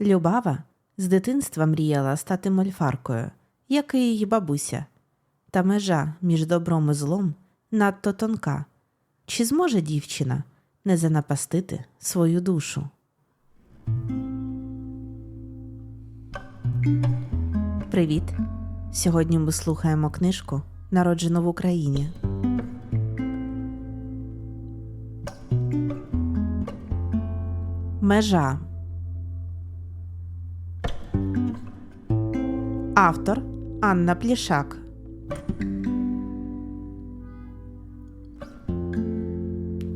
Любава з дитинства мріяла стати мольфаркою, як і її бабуся. Та межа між добром і злом надто тонка. Чи зможе дівчина не занапастити свою душу? Привіт! Сьогодні ми слухаємо книжку Народжено в Україні. Межа Автор Анна Плішак.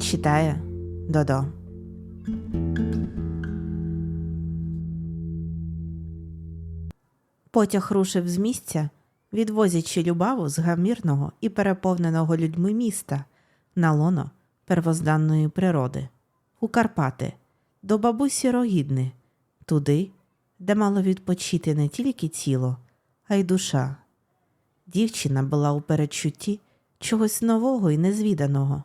Читає Додо. Потяг рушив з місця, відвозячи Любаву з гамірного і переповненого людьми міста на лоно первозданної природи, у Карпати, до бабусі Рогідни, туди, де мало відпочити не тільки тіло, а й душа. Дівчина була у передчутті чогось нового і незвіданого.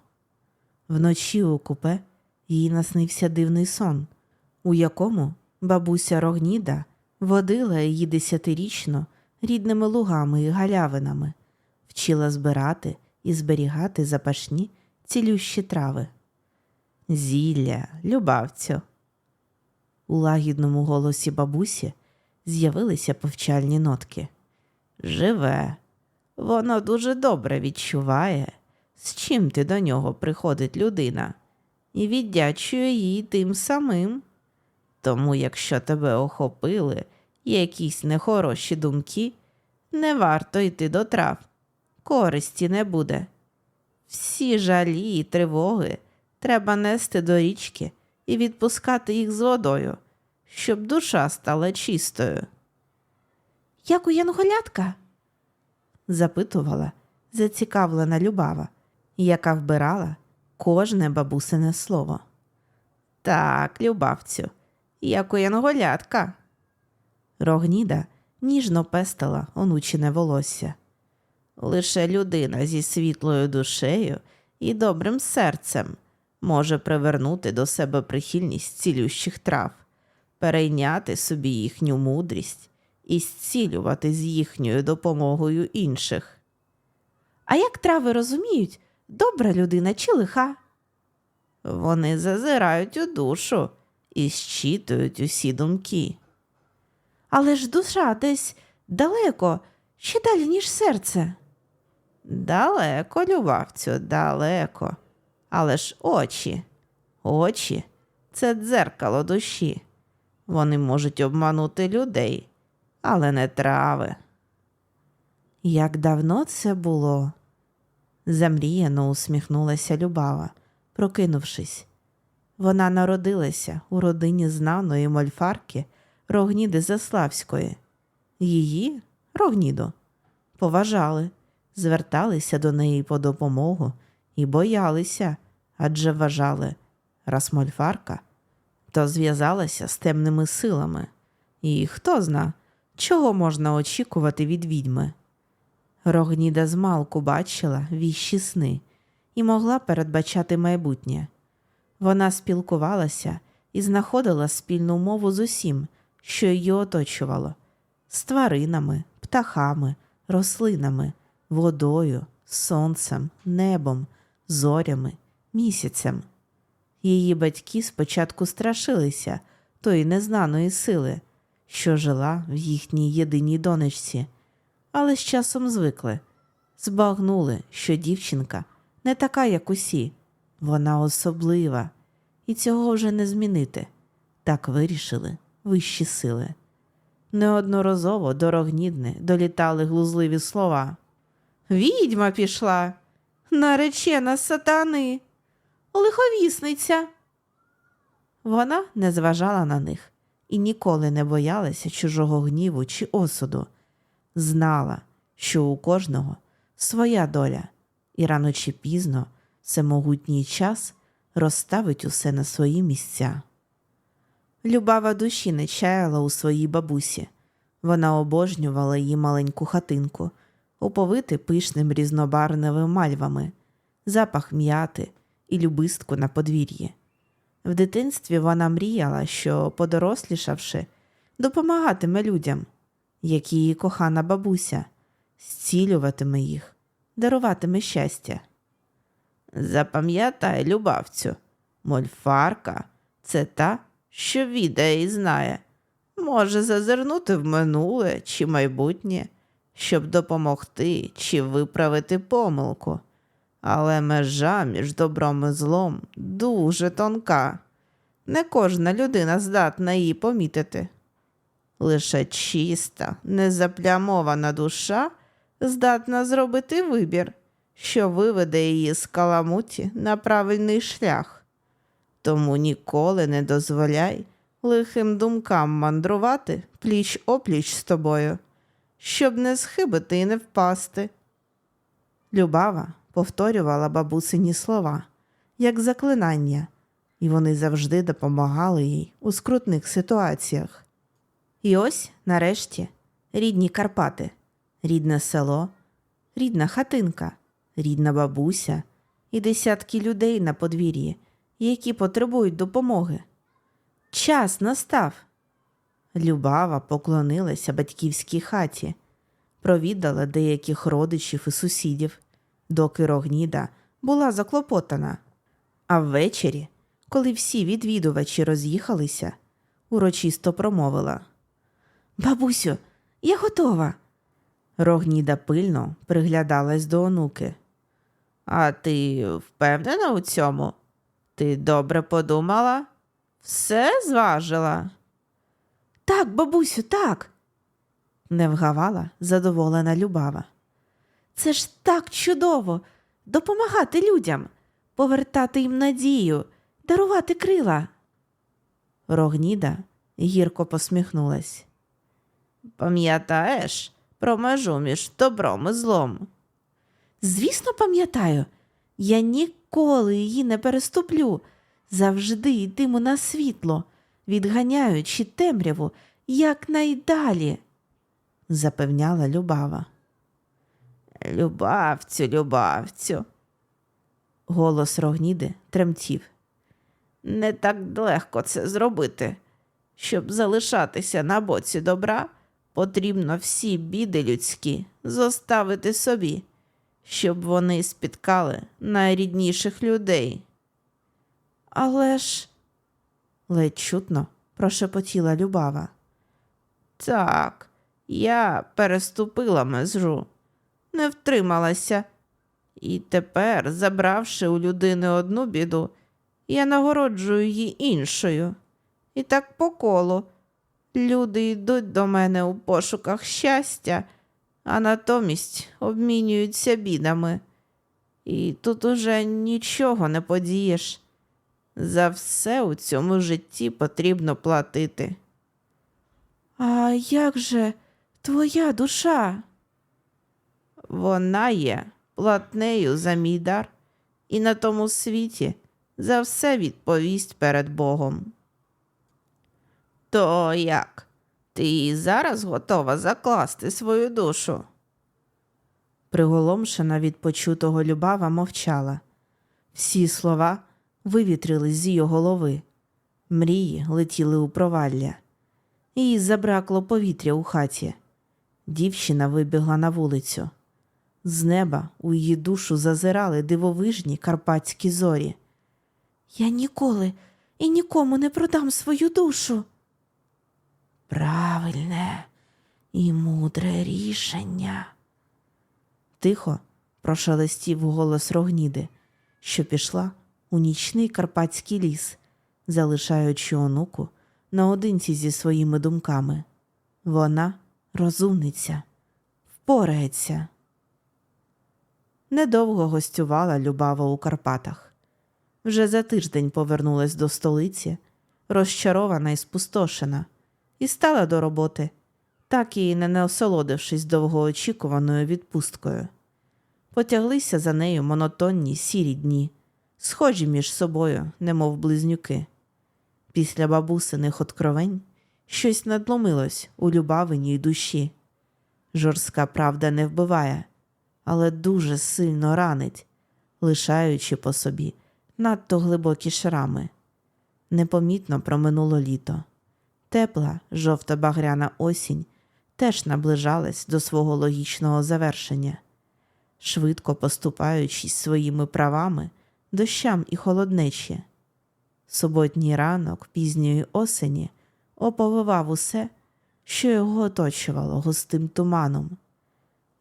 Вночі у купе їй наснився дивний сон, у якому бабуся Рогніда водила її десятирічно рідними лугами і галявинами, вчила збирати і зберігати запашні цілющі трави. Зілля, любавцю. У лагідному голосі бабусі з'явилися повчальні нотки. Живе, воно дуже добре відчуває, з чим ти до нього приходить людина, і віддячує їй тим самим. Тому, якщо тебе охопили якісь нехороші думки, не варто йти до трав, користі не буде. Всі жалі і тривоги треба нести до річки і відпускати їх з водою, щоб душа стала чистою. Як у Янголятка? запитувала зацікавлена Любава, яка вбирала кожне бабусине слово. Так, любавцю, як у Янголятка. Рогніда ніжно пестила онучене волосся. Лише людина зі світлою душею і добрим серцем може привернути до себе прихильність цілющих трав, перейняти собі їхню мудрість і зцілювати з їхньою допомогою інших. А як трави розуміють, добра людина чи лиха? Вони зазирають у душу і щитують усі думки. Але ж душа десь далеко, ще далі, ніж серце. Далеко, любавцю, далеко. Але ж очі, очі це дзеркало душі. Вони можуть обманути людей, але не трави. Як давно це було? Замріяно усміхнулася Любава, прокинувшись. Вона народилася у родині знаної мольфарки Рогніди Заславської. Її, Рогніду, поважали, зверталися до неї по допомогу і боялися, адже вважали, раз мольфарка, то зв'язалася з темними силами. І хто зна, чого можна очікувати від відьми. Рогніда змалку бачила віщі сни і могла передбачати майбутнє. Вона спілкувалася і знаходила спільну мову з усім, що її оточувало з тваринами, птахами, рослинами, водою, сонцем, небом, зорями, місяцем. Її батьки спочатку страшилися тої незнаної сили, що жила в їхній єдиній донечці, але з часом звикли, збагнули, що дівчинка не така, як усі, вона особлива, і цього вже не змінити. Так вирішили вищі сили. Неодноразово до Рогнідни долітали глузливі слова. Відьма пішла, наречена сатани, лиховісниця. Вона не зважала на них і ніколи не боялася чужого гніву чи осуду. Знала, що у кожного своя доля, і рано чи пізно всемогутній час розставить усе на свої місця. Любава душі не чаяла у своїй бабусі. Вона обожнювала її маленьку хатинку, оповити пишним різнобарвними мальвами, запах м'яти і любистку на подвір'ї. В дитинстві вона мріяла, що, подорослішавши, допомагатиме людям, як її кохана бабуся, зцілюватиме їх, даруватиме щастя. Запам'ятай, любавцю, мольфарка це та, що відає і знає, може зазирнути в минуле чи майбутнє, щоб допомогти чи виправити помилку. Але межа між добром і злом дуже тонка. Не кожна людина здатна її помітити. Лише чиста, незаплямована душа здатна зробити вибір, що виведе її з каламуті на правильний шлях. Тому ніколи не дозволяй лихим думкам мандрувати пліч опліч з тобою, щоб не схибити і не впасти. Любава повторювала бабусині слова, як заклинання, і вони завжди допомагали їй у скрутних ситуаціях. І ось, нарешті, рідні Карпати, рідне село, рідна хатинка, рідна бабуся і десятки людей на подвір'ї, які потребують допомоги. Час настав. Любава поклонилася батьківській хаті, провідала деяких родичів і сусідів, доки Рогніда була заклопотана. А ввечері, коли всі відвідувачі роз'їхалися, урочисто промовила Бабусю, я готова. Рогніда пильно приглядалась до онуки. А ти впевнена у цьому? Ти добре подумала? Все зважила? Так, бабусю, так. Не вгавала задоволена Любава. Це ж так чудово допомагати людям, повертати їм надію, дарувати крила. Рогніда гірко посміхнулась. Пам'ятаєш про межу між добром і злом? Звісно, пам'ятаю, я ніколи її не переступлю, завжди йтиму на світло, відганяючи темряву якнайдалі, запевняла Любава. Любавцю, любавцю. Голос Рогніди тремтів. Не так легко це зробити. Щоб залишатися на боці добра, потрібно всі біди людські зоставити собі, щоб вони спіткали найрідніших людей. Але ж, ледь чутно прошепотіла Любава. Так, я переступила межу, не втрималася. І тепер, забравши у людини одну біду, я нагороджую її іншою. І так по колу. Люди йдуть до мене у пошуках щастя, а натомість обмінюються бідами. І тут уже нічого не подієш. За все у цьому житті потрібно платити. А як же твоя душа? Вона є платнею за мій дар, і на тому світі за все відповість перед Богом. То як? Ти і зараз готова закласти свою душу? Приголомшена від почутого Любава мовчала. Всі слова вивітрились з її голови, мрії летіли у провалля. Їй забракло повітря у хаті. Дівчина вибігла на вулицю. З неба у її душу зазирали дивовижні карпатські зорі. Я ніколи і нікому не продам свою душу. Правильне і мудре рішення. Тихо прошелестів голос Рогніди, що пішла у нічний карпатський ліс, залишаючи онуку наодинці зі своїми думками. Вона розумниця, впорається. Недовго гостювала Любава у Карпатах. Вже за тиждень повернулась до столиці, розчарована і спустошена, і стала до роботи, так і не насолодившись довгоочікуваною відпусткою. Потяглися за нею монотонні сірі дні, схожі між собою, немов близнюки. Після бабусиних откровень щось надломилось у любавиній душі. Жорстка правда не вбиває, але дуже сильно ранить, лишаючи по собі надто глибокі шрами. Непомітно проминуло літо. Тепла, жовта багряна осінь теж наближалась до свого логічного завершення, швидко поступаючись своїми правами дощам і холоднечі. Суботній ранок пізньої осені оповивав усе, що його оточувало густим туманом.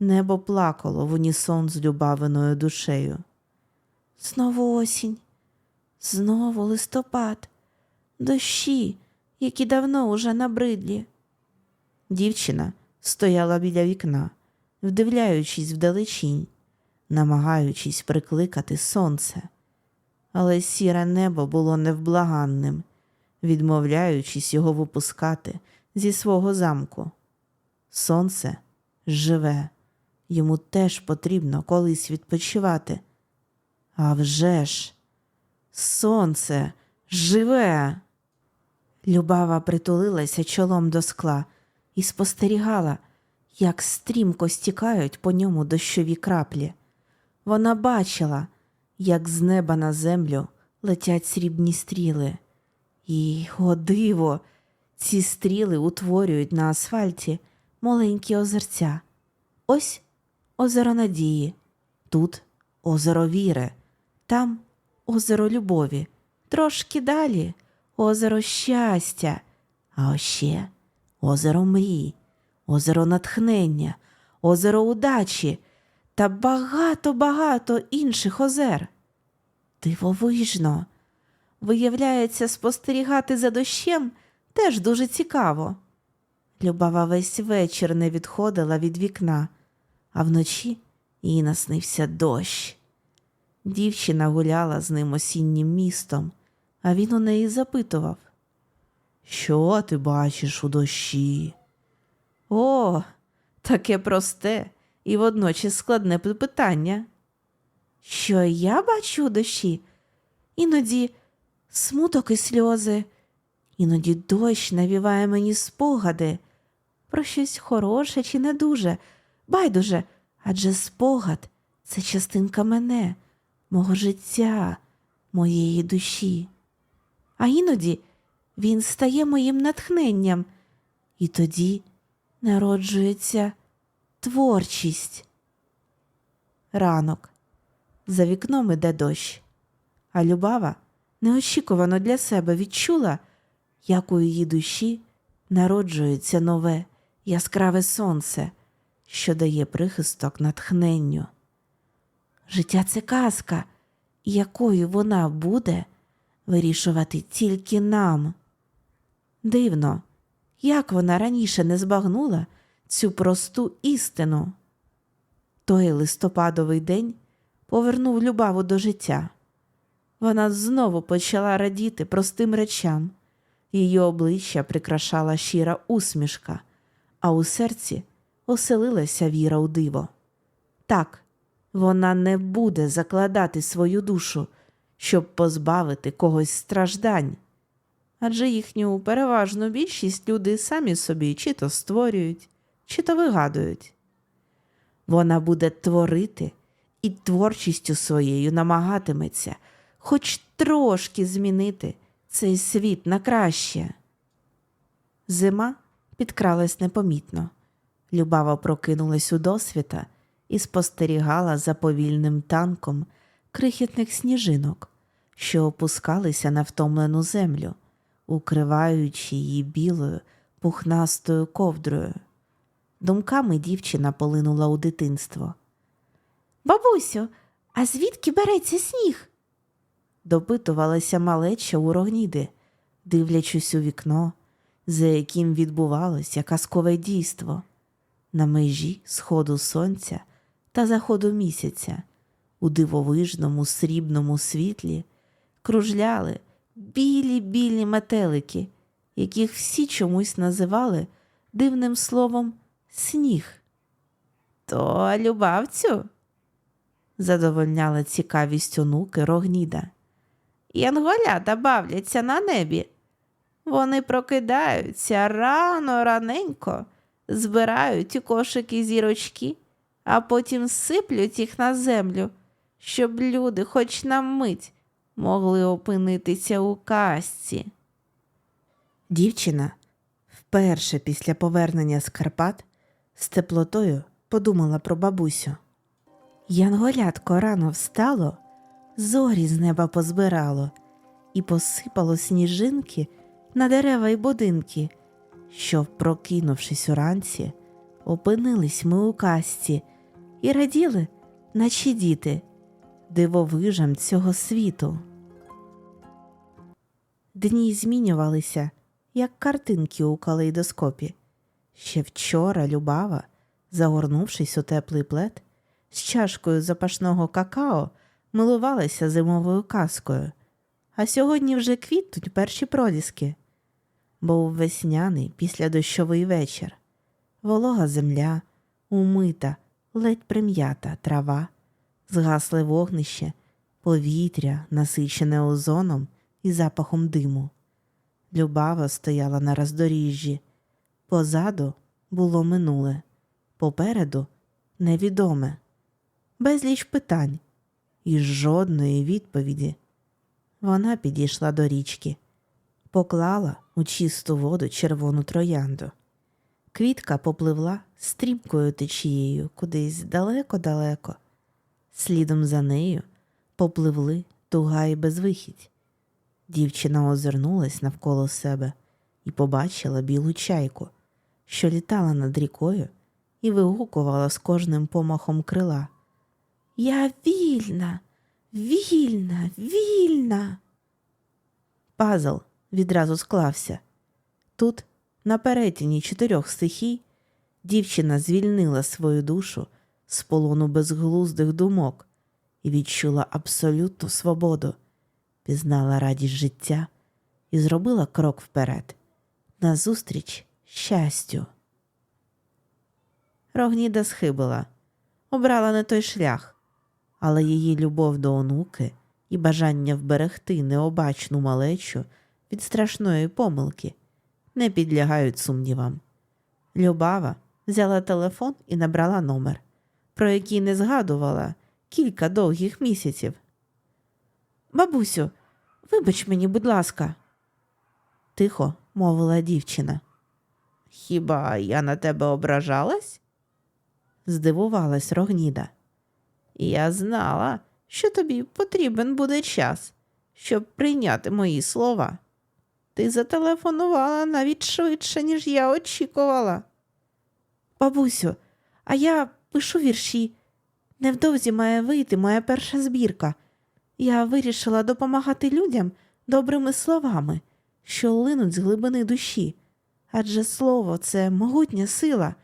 Небо плакало в унісон з любавиною душею. Знову осінь, знову листопад, дощі, які давно уже набридлі. Дівчина стояла біля вікна, вдивляючись вдалечінь, намагаючись прикликати сонце. Але сіре небо було невблаганним, відмовляючись його випускати зі свого замку. Сонце живе, йому теж потрібно колись відпочивати. А вже ж, сонце живе. Любава притулилася чолом до скла і спостерігала, як стрімко стікають по ньому дощові краплі. Вона бачила, як з неба на землю летять срібні стріли. І, о диво, ці стріли утворюють на асфальті маленькі озерця. Ось озеро Надії, тут озеро Віри, там озеро Любові, трошки далі озеро щастя, а ще озеро мрій, озеро натхнення, озеро удачі та багато-багато інших озер. Дивовижно. Виявляється, спостерігати за дощем теж дуже цікаво. Любава весь вечір не відходила від вікна, а вночі їй наснився дощ. Дівчина гуляла з ним осіннім містом, а він у неї запитував Що ти бачиш у дощі? О, таке просте і водночас складне питання. Що я бачу у дощі? Іноді смуток і сльози, іноді дощ навіває мені спогади про щось хороше чи не дуже. Байдуже, адже спогад це частинка мене, мого життя, моєї душі. А іноді він стає моїм натхненням, і тоді народжується творчість. Ранок. За вікном іде дощ, а Любава неочікувано для себе відчула, як у її душі народжується нове яскраве сонце, що дає прихисток натхненню. Життя це казка, якою вона буде вирішувати тільки нам. Дивно, як вона раніше не збагнула цю просту істину. Той листопадовий день повернув Любаву до життя. Вона знову почала радіти простим речам. Її обличчя прикрашала щира усмішка, а у серці оселилася віра у диво. Так, вона не буде закладати свою душу, щоб позбавити когось страждань. Адже їхню переважну більшість люди самі собі чи то створюють, чи то вигадують. Вона буде творити і творчістю своєю намагатиметься хоч трошки змінити цей світ на краще. Зима підкралась непомітно. Любава прокинулась у досвіта і спостерігала за повільним танком крихітних сніжинок, що опускалися на втомлену землю, укриваючи її білою пухнастою ковдрою. Думками дівчина полинула у дитинство. Бабусю, а звідки береться сніг? допитувалася малеча у рогніди, дивлячись у вікно, за яким відбувалося казкове дійство на межі сходу сонця та заходу місяця, у дивовижному срібному світлі кружляли білі білі метелики, яких всі чомусь називали дивним словом сніг. То любавцю? задовольняла цікавість онуки Рогніда. Янголята бавляться на небі. Вони прокидаються рано раненько, збирають у кошики зірочки, а потім сиплють їх на землю, щоб люди хоч на мить могли опинитися у казці. Дівчина Вперше після повернення з Карпат з теплотою подумала про бабусю. Янголятко рано встало, зорі з неба позбирало і посипало сніжинки на дерева й будинки, що, прокинувшись уранці, опинились ми у касті і раділи, наче діти, дивовижам цього світу. Дні змінювалися, як картинки у калейдоскопі. Ще вчора Любава, загорнувшись у теплий плед, з чашкою запашного какао, милувалася зимовою казкою, а сьогодні вже квітнуть перші проліски. Був весняний післядощовий вечір. Волога земля, умита, ледь прим'ята трава, згасле вогнище, повітря, насичене озоном і запахом диму. Любава стояла на роздоріжжі. Позаду було минуле, попереду невідоме, безліч питань і жодної відповіді. Вона підійшла до річки, поклала у чисту воду червону троянду. Квітка попливла стрімкою течією кудись далеко-далеко. Слідом за нею попливли туга і безвихідь. Дівчина озирнулась навколо себе і побачила білу чайку, що літала над рікою і вигукувала з кожним помахом крила. Я вільна, вільна, вільна. Пазл відразу склався. Тут, на перетині чотирьох стихій, дівчина звільнила свою душу з полону безглуздих думок і відчула абсолютну свободу пізнала радість життя і зробила крок вперед, назустріч щастю. Рогніда схибила, обрала не той шлях, але її любов до онуки і бажання вберегти необачну малечу від страшної помилки не підлягають сумнівам. Любава взяла телефон і набрала номер, про який не згадувала кілька довгих місяців. Бабусю, вибач мені, будь ласка, тихо мовила дівчина. Хіба я на тебе ображалась? здивувалась Рогніда. Я знала, що тобі потрібен буде час, щоб прийняти мої слова. Ти зателефонувала навіть швидше, ніж я очікувала. Бабусю, а я пишу вірші. Невдовзі має вийти моя перша збірка. Я вирішила допомагати людям добрими словами, що линуть з глибини душі, адже слово це могутня сила,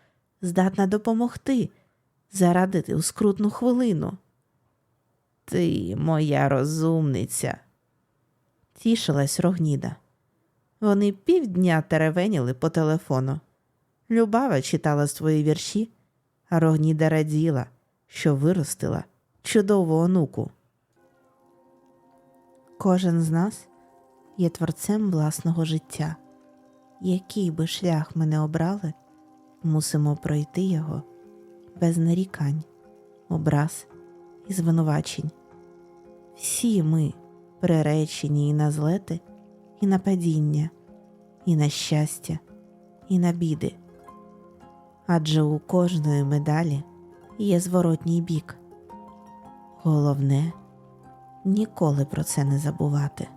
здатна допомогти, зарадити у скрутну хвилину. Ти моя розумниця, тішилась Рогніда. Вони півдня теревеніли по телефону. Любава читала свої вірші, а Рогніда раділа, що виростила чудову онуку. Кожен з нас є творцем власного життя. Який би шлях ми не обрали, мусимо пройти його без нарікань, образ і звинувачень. Всі ми приречені і на злети, і на падіння, і на щастя, і на біди. Адже у кожної медалі є зворотній бік. Головне ніколи про це не забувати.